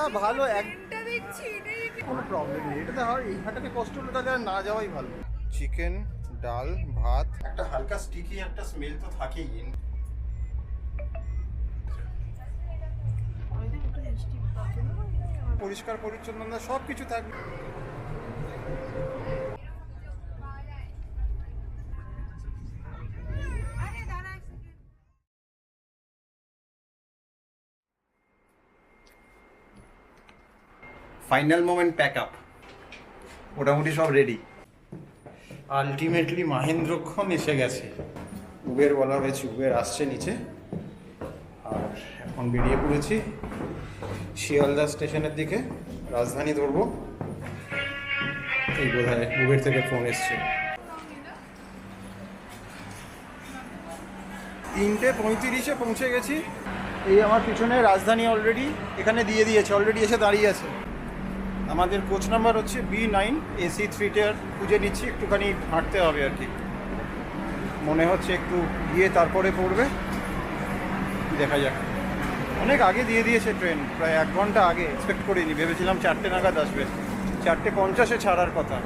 না ভালো এক কোনো প্রবলেম নেই। এটাতে হয় এই হাটাতে কষ্ট হলে তাহলে আর না যাওয়াই ভালো। চিকেন ডাল ভাত। একটা হালকা স্টিকি একটা স্মেল তো থাকেই। পরিষ্কার পরিচ্ছন্ন সব কিছু থাকবে। ফাইনাল মোমেন্ট প্যাক আপ মোটামুটি সব রেডি আলটিমেটলি মাহেন্দ্রক্ষণ এসে গেছে। উবের বলা হয়েছে, উবের আসছে নিচে। আর এখন বেরিয়ে পড়েছি শিয়ালদা স্টেশনের দিকে। রাজধানী ধরবো। এই বোধ হয় উবের থেকে ফোন এসছে। তিনটে পঁয়ত্রিশে পৌঁছে গেছি। এই আমার পিছনে রাজধানী অলরেডি এখানে দিয়ে দিয়েছে অলরেডি এসে দাঁড়িয়ে আছে। আমাদের কোচ নাম্বার হচ্ছে B nine AC three tier খুঁজে নিচ্ছি, একটুখানি হাঁটতে হবে আর কি। মনে হচ্ছে একটু গিয়ে তারপরে পড়বে। দেখা যাক। অনেক আগে দিয়ে দিয়েছে ট্রেন প্রায় এক ঘণ্টা আগে এক্সপেক্ট করিনি, ভেবেছিলাম চারটে নাগাদ আসবে। চারটে পঞ্চাশে ছাড়ার কথা।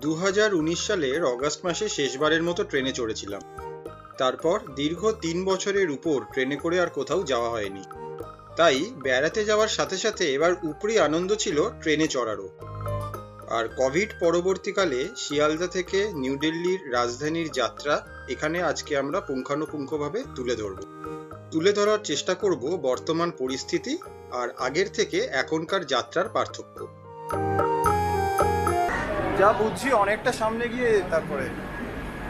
দু হাজার উনিশ সালের অগাস্ট মাসে শেষবারের মতো ট্রেনে চড়েছিলাম। তারপর দীর্ঘ তিন বছরের উপর ট্রেনে করে আর কোথাও যাওয়া হয়নি। তাই বেড়াতে যাওয়ার সাথে সাথে এবার উপরি আনন্দ ছিল ট্রেনে চড়ারও। আর কোভিড পরবর্তীকালে শিয়ালদা থেকে নিউ দিল্লির রাজধানীর যাত্রা এখানে আজকে আমরা পুঙ্খানুপুঙ্খভাবে তুলে ধরব। তুলে ধরার চেষ্টা করব বর্তমান পরিস্থিতি আর আগের থেকে এখনকার যাত্রার পার্থক্য। যা বুঝছি অনেকটা সামনে গিয়ে তারপরে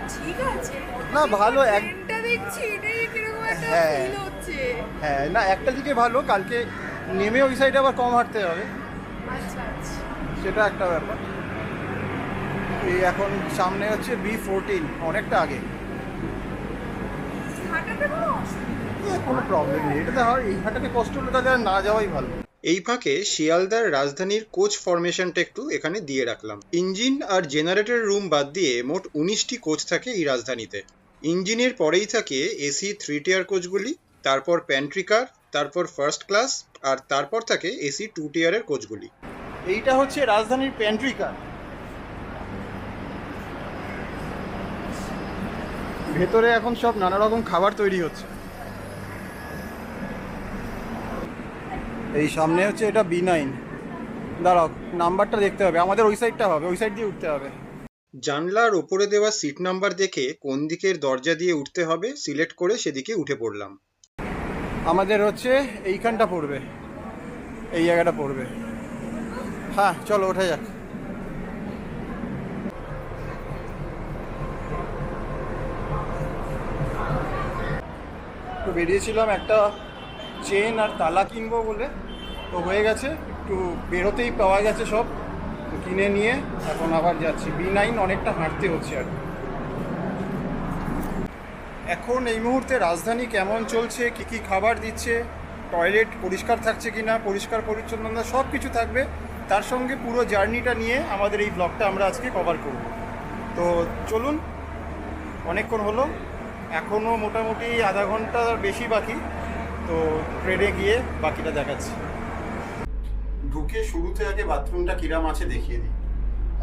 ঠিক আছে। না, ভালো এক- ট্রেনটা দেখছি এটাই কীরকম একটা হ্যাঁ। ফিল হচ্ছে। হ্যাঁ না একটা দিকে ভালো কালকে নেমে ওই সাইডে আবার কম হাঁটতে হবে। আচ্ছা আচ্ছা। সেটা একটা ব্যাপার। এই এখন সামনে হচ্ছে বি ফোরটিন অনেকটা আগে। কোনো প্রবলেম নেই। এটাতে হয় এই হাঁটাতে কষ্ট হলে তাহলে না যাওয়াই ভালো। এই ফাঁকে শিয়ালদার রাজধানীর কোচ ফরমেশনটা একটু এখানে দিয়ে রাখলাম। ইঞ্জিন আর জেনারেটর রুম বাদ দিয়ে মোট উনিশটি কোচ থাকে এই রাজধানীতে। ইঞ্জিনের পরেই থাকে এসি থ্রি টিয়ার কোচগুলি, তারপর প্যান্ট্রি কার তারপর ফার্স্ট ক্লাস আর তারপর থাকে এসি টু টিয়ারের কোচগুলি। এইটা হচ্ছে রাজধানীর প্যান্ট্রি কার ভেতরে এখন সব নানা রকম খাবার তৈরি হচ্ছে। এই সামনে হচ্ছে এটা বি নাইন দাঁড়াও নাম্বারটা দেখতে হবে আমাদের ওই সাইডটা হবে ওই সাইড দিয়ে উঠতে হবে। জানলার ওপরে দেওয়া সিট নাম্বার দেখে কোন দিকের দরজা দিয়ে উঠতে হবে সিলেক্ট করে সেদিকে উঠে পড়লাম। আমাদের হচ্ছে এইখানটা পড়বে এই জায়গাটা পড়বে। হ্যাঁ চলো ওঠা যাক। তো বেরিয়েছিলাম একটা চেন আর তালা কিনবো বলে তো হয়ে গেছে। একটু বেরোতেই পাওয়া গেছে সব। কিনে নিয়ে এখন আবার যাচ্ছি। বি নাইন অনেকটা হাঁটতে হচ্ছে আর। এখন এই মুহূর্তে রাজধানী কেমন চলছে? কি কি খাবার দিচ্ছে? টয়লেট পরিষ্কার থাকছে কি না পরিষ্কার পরিচ্ছন্নতা সব কিছু থাকবে। তার সঙ্গে পুরো জার্নিটা নিয়ে আমাদের এই ব্লগটা আমরা আজকে কভার করব। তো চলুন, অনেকক্ষণ হলো। এখনও মোটামুটি আধা ঘণ্টার বেশি বাকি। তো ট্রেনে গিয়ে বাকিটা দেখাচ্ছি। ঢুকে শুরুতে আগে বাথরুমটা কিরাম আছে দেখিয়ে দিই।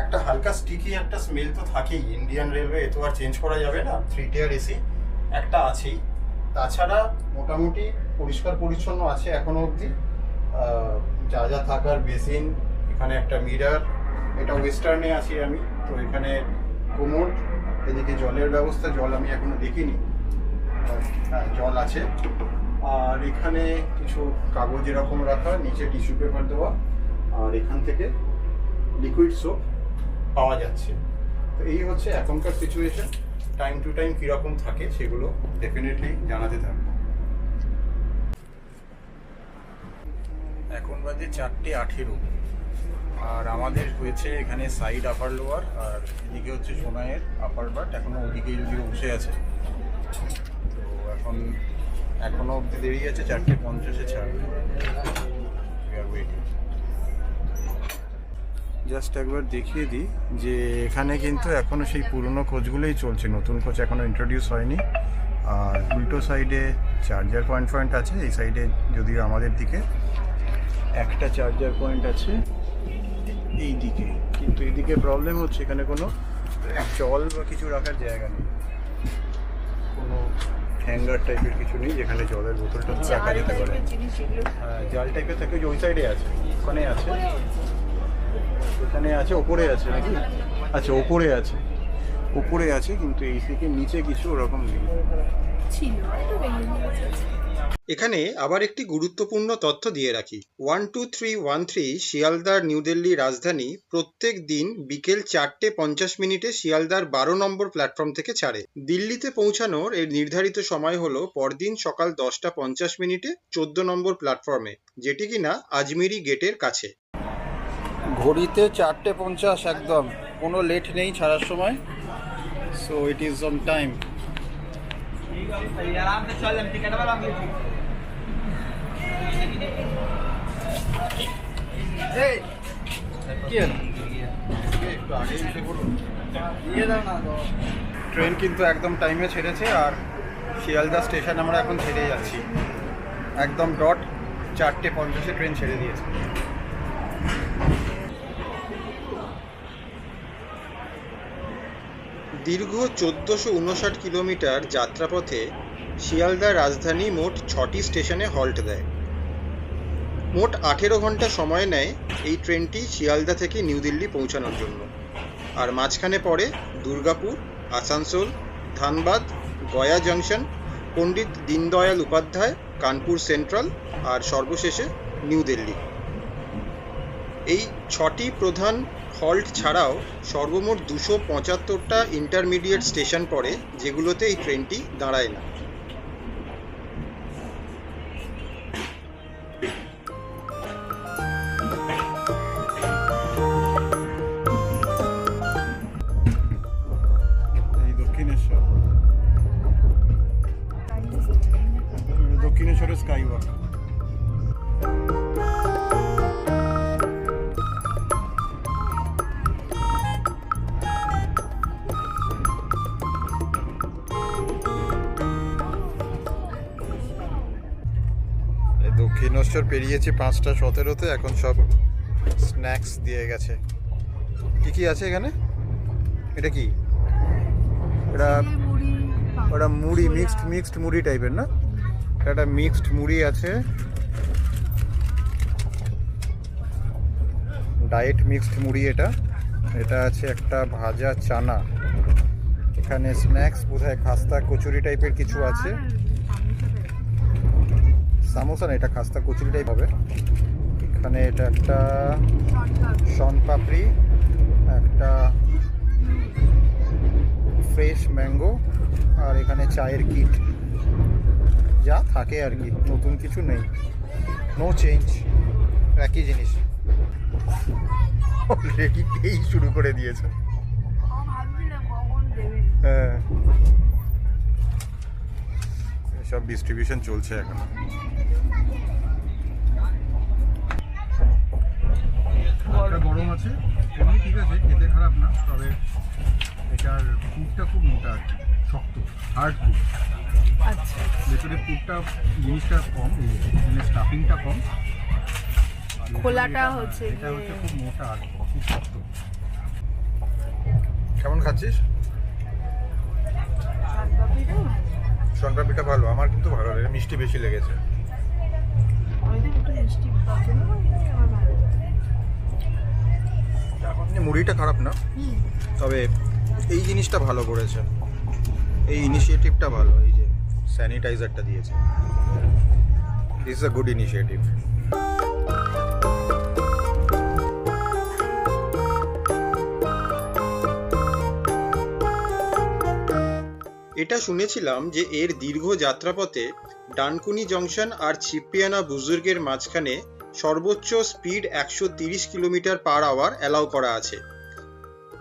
একটা হালকা স্টিকি একটা স্মেল তো থাকেই। ইন্ডিয়ান রেলওয়ে তো আর চেঞ্জ করা যাবে না। থ্রি টিয়ার এসি একটা আছেই। তাছাড়া মোটামুটি পরিষ্কার পরিচ্ছন্ন আছে এখনও অবধি। যা যা থাকার বেসিন এখানে একটা মিরার এটা ওয়েস্টার্নে আছি আমি। তো এখানে কোমোড এদিকে জলের ব্যবস্থা, জল আমি এখনও দেখিনি। হ্যাঁ জল আছে। আর এখানে কিছু কাগজ এরকম রাখা, নিচে টিস্যু পেপার দেওয়া, আর এখান থেকে লিকুইড সোপ পাওয়া যাচ্ছে। তো এই হচ্ছে এখনকার সিচুয়েশন টাইম টু টাইম কীরকম থাকে সেগুলো ডেফিনেটলি জানাতে থাকব এখন বাজে চারটে আঠেরো। আর আমাদের হয়েছে এখানে সাইড আপার লোয়ার আর এদিকে হচ্ছে সোনাইয়ের আপার বাট এখনও ওদিকে যদিও বসে আছে। তো এখন এখনও অব্দি দেরি আছে চারটে পঞ্চাশে ছাড়বে জাস্ট একবার দেখিয়ে দিই যে এখানে কিন্তু এখনও সেই পুরনো কোচগুলোই চলছে, নতুন কোচ এখনও ইন্ট্রোডিউস হয়নি। আর উল্টো সাইডে চার্জার পয়েন্ট পয়েন্ট আছে, এই সাইডে যদিও আমাদের দিকে একটা চার্জার পয়েন্ট আছে এই দিকে। কিন্তু এইদিকে প্রবলেম হচ্ছে, এখানে কোনো জল বা কিছু রাখার জায়গা নেই। কোনো হ্যাঙ্গার টাইপের কিছু নেই যেখানে জলের বোতলটা রাখা যেতে পারে হ্যাঁ, জাল টাইপের থাকে ওই সাইডে আছে ওখানে আছে। ওখানে আছে ওপরে আছে নাকি? আচ্ছা ওপরে আছে। ওপরে আছে কিন্তু এই থেকে নিচে কিছু ওরকম নেই। ছিল এখানে আবার একটি গুরুত্বপূর্ণ তথ্য দিয়ে রাখি। One two three one three শিয়ালদার নিউ দিল্লি রাজধানী প্রত্যেক দিন বিকেল চারটে পঞ্চাশ মিনিটে শিয়ালদার বারো নম্বর প্ল্যাটফর্ম থেকে ছাড়ে। দিল্লিতে পৌঁছানোর এর নির্ধারিত সময় হলো পরদিন সকাল দশটা পঞ্চাশ মিনিটে চোদ্দ নম্বর প্ল্যাটফর্মে, যেটি কিনা আজমিরি গেটের কাছে। ঘড়িতে চারটে পঞ্চাশ একদম। কোনো লেট নেই ছাড়ার সময়। So it is on time train কিন্তু একদম টাইমে ছেড়েছে আর শিয়ালদা স্টেশন আমরা এখন ছেড়ে যাচ্ছি। একদম ডট চারটে পঞ্চাশে ট্রেন ছেড়ে দিয়েছে। দীর্ঘ চোদ্দোশো উনষাট কিলোমিটার যাত্রাপথে শিয়ালদা রাজধানী মোট ছটি স্টেশনে হল্ট দেয়। মোট আঠেরো ঘণ্টা সময় নেয় এই ট্রেনটি শিয়ালদা থেকে নিউ দিল্লি পৌঁছানোর জন্য। আর মাঝখানে পড়ে দুর্গাপুর, আসানসোল, ধানবাদ, গয়া জংশন, পণ্ডিত দীনদয়াল উপাধ্যায়, কানপুর সেন্ট্রাল আর সর্বশেষে নিউ দিল্লি। এই ছটি প্রধান হল্ট ছাড়াও সর্বমোট দুশো পঁচাত্তরটা ইন্টারমিডিয়েট স্টেশন পড়ে, যেগুলোতে এই ট্রেনটি দাঁড়ায় না। দক্ষিণেশ্বরের স্কাই দক্ষিণেশ্বর পেরিয়েছি পাঁচটা সতেরোতে এখন সব স্ন্যাক্স দিয়ে গেছে। কি কি আছে এখানে? এটা কি? এটা ওটা মুড়ি মিক্সড মিক্সড মুড়ি টাইপের না? একটা মিক্সড মুড়ি আছে। ডায়েট মিক্সড মুড়ি এটা। এটা আছে একটা ভাজা চানা। এখানে স্ন্যাক্স বোধহয় খাস্তা কচুরি টাইপের কিছু আছে। সামোসা না এটা খাস্তা কচুরি টাইপ হবে। এখানে এটা একটা শন পাপড়ি একটা ফ্রেশ ম্যাঙ্গো আর এখানে চায়ের কিট। যা থাকে আর কি নতুন কিছু নেই। নো চেঞ্জ একই জিনিস। অলরেডি শুরু করে দিয়েছে। হ্যাঁ। সব ডিস্ট্রিবিউশন চলছে এখন। গরম আছে। এমনি ঠিক আছে খেতে খারাপ না তবে এটার ফুডটা খুব মোটা আর কি শক্ত হার্ড ফুড আচ্ছা। ভেতরে ফুডটা জিনিসটা কম মানে স্টাফিংটা কম। খোলাটা হচ্ছে এটা হচ্ছে খুব মোটা আর খুব শক্ত। কেমন খাচ্ছিস? শনপাপিটা ভালো আমার কিন্তু ভালো লাগে মিষ্টি বেশি লেগেছে। মুড়িটা খারাপ না তবে এই জিনিসটা ভালো করেছে। এই ইনিশিয়েটিভটা ভালো এই যে স্যানিটাইজারটা দিয়েছে। দিস আ গুড ইনিশিয়েটিভ এটা শুনেছিলাম যে এর দীর্ঘ যাত্রাপথে ডানকুনি জংশন আর ছিপিয়ানা বুজুর্গের মাঝখানে সর্বোচ্চ স্পিড একশো কিলোমিটার পার আওয়ার অ্যালাউ করা আছে।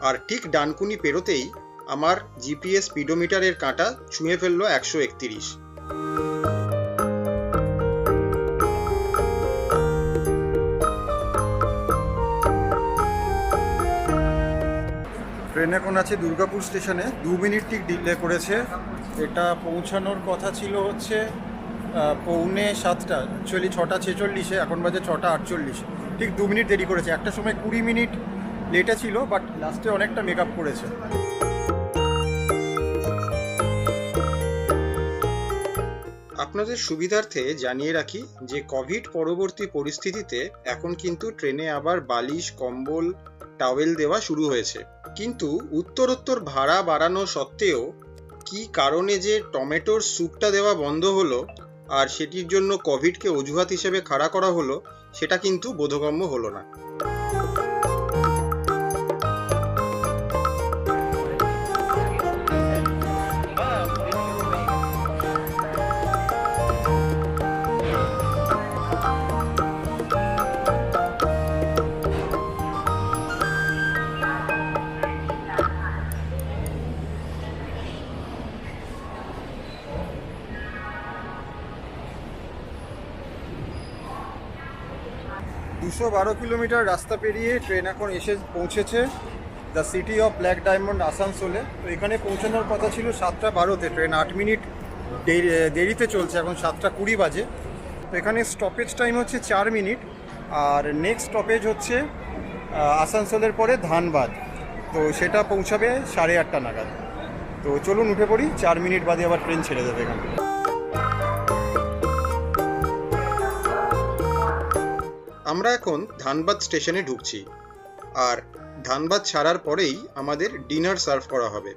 আর ঠিক ডানকুনি পেরোতেই আমার জিপিএস স্পিডোমিটারের কাঁটা ছুঁয়ে ফেলল একশো একতিরিশ। ট্রেন এখন আছে দুর্গাপুর স্টেশনে, দু মিনিট ঠিক ডিলে করেছে। এটা পৌঁছানোর কথা ছিল হচ্ছে পৌনে সাতটা অ্যাকচুয়ালি ছটা ছেচল্লিশে, এখন বাজে ছটা আটচল্লিশ। ঠিক দু মিনিট দেরি করেছে। একটা সময় কুড়ি মিনিট লেটে ছিল বাট লাস্টে অনেকটা মেক করেছে। আপনাদের সুবিধার্থে জানিয়ে রাখি যে কোভিড পরবর্তী পরিস্থিতিতে এখন কিন্তু ট্রেনে আবার বালিশ, কম্বল টাওয়েল দেওয়া শুরু হয়েছে। কিন্তু উত্তরোত্তর ভাড়া বাড়ানো সত্ত্বেও কি কারণে যে টমেটোর স্যুপটা দেওয়া বন্ধ হলো আর সেটির জন্য কোভিডকে অজুহাত হিসেবে খাড়া করা হলো, সেটা কিন্তু বোধগম্য হলো না। দুশো বারো কিলোমিটার রাস্তা পেরিয়ে ট্রেন এখন এসে পৌঁছেছে the city of black diamond আসানসোলে তো এখানে পৌঁছানোর কথা ছিল সাতটা বারোতে। ট্রেন আট মিনিট দেরিতে চলছে, এখন সাতটা কুড়ি বাজে। তো এখানে স্টপেজ টাইম হচ্ছে চার মিনিট। আর নেক্সট স্টপেজ হচ্ছে আসানসোলের পরে ধানবাদ। তো সেটা পৌঁছাবে সাড়ে আটটা নাগাদ। তো চলুন উঠে পড়ি, চার মিনিট বাদে আবার ট্রেন ছেড়ে যাবে এখানে আমরা এখন ধানবাদ স্টেশনে ঢুকছি, আর ধানবাদ ছাড়ার পরেই আমাদের ডিনার সার্ভ করা হবে।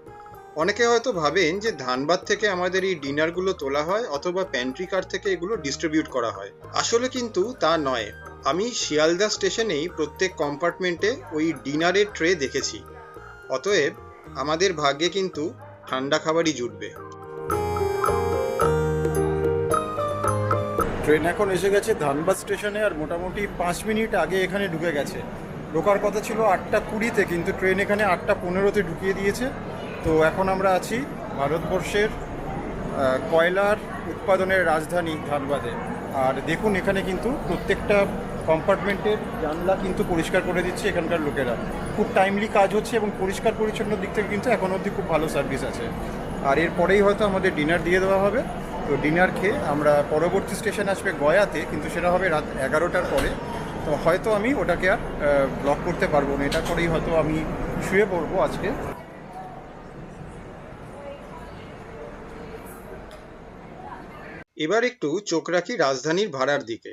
অনেকে হয়তো ভাবেন যে ধানবাদ থেকে আমাদের এই ডিনারগুলো তোলা হয় অথবা প্যান্ট্রি কার থেকে এগুলো ডিস্ট্রিবিউট করা হয়। আসলে কিন্তু তা নয়। আমি শিয়ালদা স্টেশনেই প্রত্যেক কম্পার্টমেন্টে ওই ডিনারের ট্রে দেখেছি। অতএব আমাদের ভাগ্যে কিন্তু ঠান্ডা খাবারই জুটবে। ট্রেন এখন এসে গেছে ধানবাদ স্টেশনে আর মোটামুটি পাঁচ মিনিট আগে এখানে ঢুকে গেছে। ঢোকার কথা ছিল আটটা কুড়িতে, কিন্তু ট্রেন এখানে আটটা পনেরোতে ঢুকিয়ে দিয়েছে। তো এখন আমরা আছি ভারতবর্ষের কয়লার উৎপাদনের রাজধানী ধানবাদে। আর দেখুন এখানে কিন্তু প্রত্যেকটা কম্পার্টমেন্টের জানলা কিন্তু পরিষ্কার করে দিচ্ছে এখানকার লোকেরা। খুব টাইমলি কাজ হচ্ছে এবং পরিষ্কার পরিচ্ছন্ন দিক থেকে কিন্তু এখন অবধি খুব ভালো সার্ভিস আছে। আর এরপরেই হয়তো আমাদের ডিনার দিয়ে দেওয়া হবে। তো ডিনার খেয়ে আমরা পরবর্তী স্টেশন আসবে গয়াতে, কিন্তু সেটা হবে রাত এগারোটার পরে। তো হয়তো আমি ওটাকে আর ব্লক করতে পারব না। এটা করেই হয়তো আমি শুয়ে পড়ব আজকে। এবার একটু চোখ রাখি রাজধানীর ভাড়ার দিকে।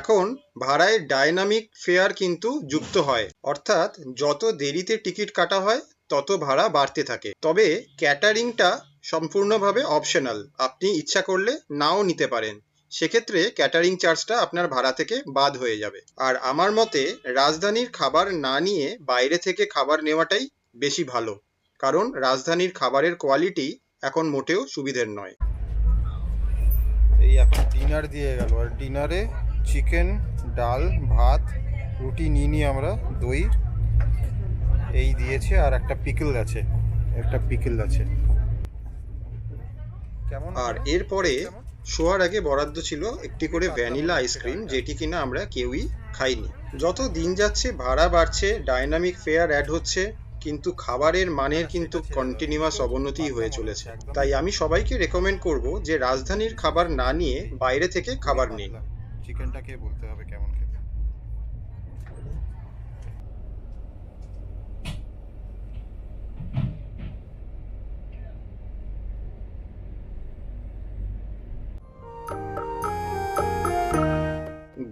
এখন ভাড়ায় ডায়নামিক ফেয়ার কিন্তু যুক্ত হয়। অর্থাৎ যত দেরিতে টিকিট কাটা হয়, তত ভাড়া বাড়তে থাকে। তবে ক্যাটারিংটা সম্পূর্ণভাবে অপশনাল আপনি ইচ্ছা করলে নাও নিতে পারেন। সেক্ষেত্রে ক্যাটারিং চার্জটা আপনার ভাড়া থেকে বাদ হয়ে যাবে। আর আমার মতে, রাজধানীর খাবার না নিয়ে বাইরে থেকে খাবার নেওয়াটাই বেশি ভালো। কারণ রাজধানীর খাবারের কোয়ালিটি এখন মোটেও সুবিধের নয়। এই এখন ডিনার দিয়ে গেল। আর ডিনারে চিকেন ডাল, ভাত, রুটি নিয়ে নিই আমরা দই, এই দিয়েছে। আর একটা পিকল আছে। একটা পিকল আছে। আর? এরপরে শোয়ার আগে বরাদ্দ ছিল একটি করে ভ্যানিলা আইসক্রিম যেটি কিনা আমরা কেউই খাইনি। যত দিন যাচ্ছে ভাড়া বাড়ছে ডাইনামিক ফেয়ার অ্যাড হচ্ছে কিন্তু খাবারের মানের কিন্তু কন্টিনিউয়াস অবনতি হয়ে চলেছে। তাই আমি সবাইকে রেকমেন্ড করব যে রাজধানীর খাবার না নিয়ে বাইরে থেকে খাবার নিন। চিকেনটাকে বলতে হবে কেমন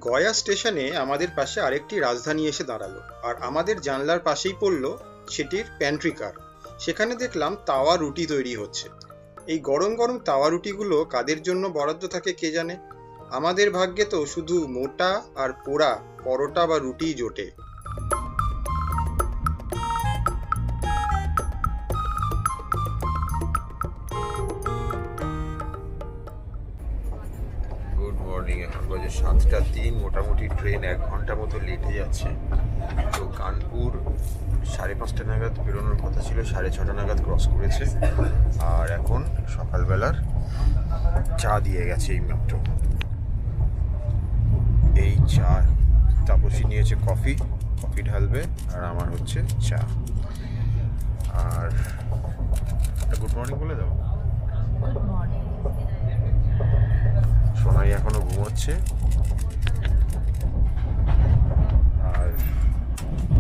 গয়া স্টেশনে আমাদের পাশে আরেকটি রাজধানী এসে দাঁড়াল। আর আমাদের জানলার পাশেই পড়ল সেটির প্যান্ট্রি কার সেখানে দেখলাম তাওয়া রুটি তৈরি হচ্ছে। এই গরম গরম তাওয়া রুটিগুলো কাদের জন্য বরাদ্দ থাকে কে জানে? আমাদের ভাগ্যে তো শুধু মোটা আর পোড়া পরোটা বা রুটিই জোটে। মর্নিং এখন বাজে সাতটা তিন, মোটামুটি ট্রেন এক ঘণ্টা মতো লেটে যাচ্ছে। তো কানপুর সাড়ে পাঁচটা নাগাদ বেরোনোর কথা ছিল, সাড়ে ছটা নাগাদ ক্রস করেছে। আর এখন সকালবেলার চা দিয়ে গেছে এই মাত্র। এই চা, তাপসী নিয়েছে কফি কফি ঢালবে আর আমার হচ্ছে চা। আর গুড মর্নিং বলে দাও গুড মর্নিং সোনাই এখনও ঘুমোচ্ছে। আর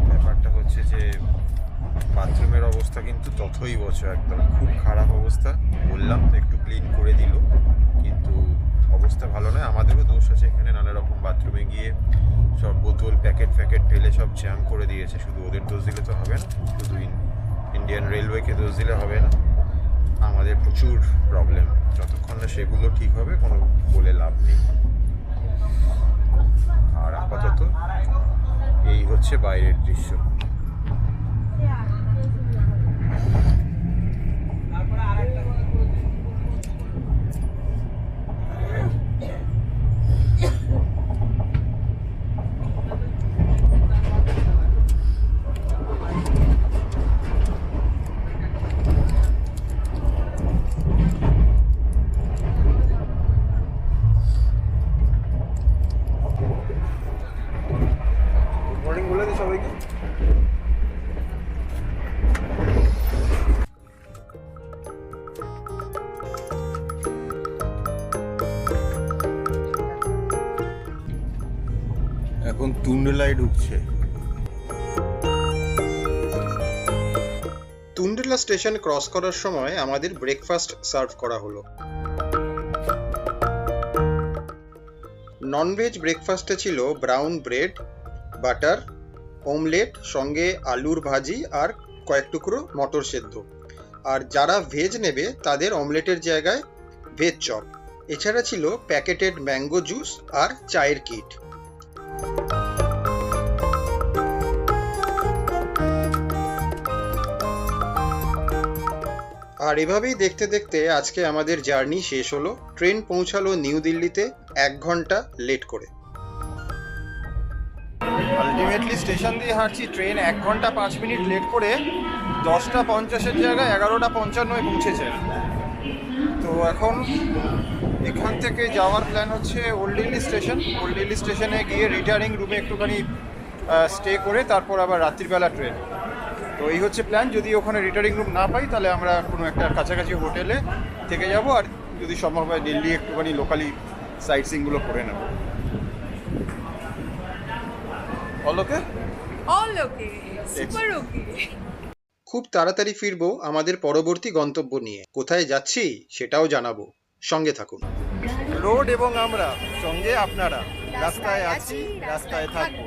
ব্যাপারটা হচ্ছে যে, বাথরুমের অবস্থা কিন্তু তথই বছর একদম খুব খারাপ অবস্থা। বললাম তো একটু ক্লিন করে দিল, কিন্তু অবস্থা ভালো নয়। আমাদেরও দোষ আছে এখানে নানা রকম বাথরুমে গিয়ে সব বোতল, প্যাকেট ফ্যাকেট, ঢেলে সব জ্যাম করে দিয়েছে। শুধু ওদের দোষ দিলে তো হবে না, শুধু ইন্ডিয়ান রেলওয়েকে দোষ দিলে হবে না। আমাদের প্রচুর প্রবলেম যতক্ষণ না সেগুলো ঠিক হবে, কোনো বলে লাভ নেই। আর আপাতত এই হচ্ছে বাইরের দৃশ্য। এখন তুন্ডলাই ঢুকছে। তুন্ডেলা স্টেশন ক্রস করার সময় আমাদের ব্রেকফাস্ট সার্ভ করা হলো। ননভেজ ব্রেকফাস্টে ছিল ব্রাউন ব্রেড, বাটার, অমলেট, সঙ্গে আলুর ভাজি আর কয়েক টুকরো মটর সেদ্ধ। আর যারা ভেজ নেবে তাদের অমলেটের জায়গায় ভেজ চপ। এছাড়া ছিল প্যাকেটেড ম্যাঙ্গো জুস আর চায়ের কিট। আর এভাবেই দেখতে দেখতে আজকে আমাদের জার্নি শেষ হলো। ট্রেন পৌঁছালো নিউ দিল্লিতে এক ঘণ্টা লেট করে। আলটিমেটলি স্টেশন দিয়ে হাঁটছি, ট্রেন এক ঘণ্টা পাঁচ মিনিট লেট করে দশটা পঞ্চাশের জায়গায় এগারোটা পঞ্চান্নয় পৌঁছেছে। তো এখন এখান থেকে যাওয়ার প্ল্যান হচ্ছে old Delhi station old Delhi স্টেশনে গিয়ে রিটার্নিং রুমে একটুখানি স্টে করে তারপর আবার রাত্রিবেলা ট্রেন তো এই হচ্ছে প্ল্যান যদি ওখানে রিটার্নিং রুম না পাই তাহলে আমরা কোনো একটা কাছাকাছি হোটেলে থেকে যাব আর যদি সম্ভব হয় দিল্লি একটুখানি লোকালি সাইট সিনগুলো করে নেব। অল ওকে সুপার ওকে খুব তাড়াতাড়ি ফিরবো আমাদের পরবর্তী গন্তব্য নিয়ে। কোথায় যাচ্ছি সেটাও জানাব। সঙ্গে থাকুন। রোড এবং আমরা সঙ্গে আপনারা। রাস্তায় আছি রাস্তায় থাকব।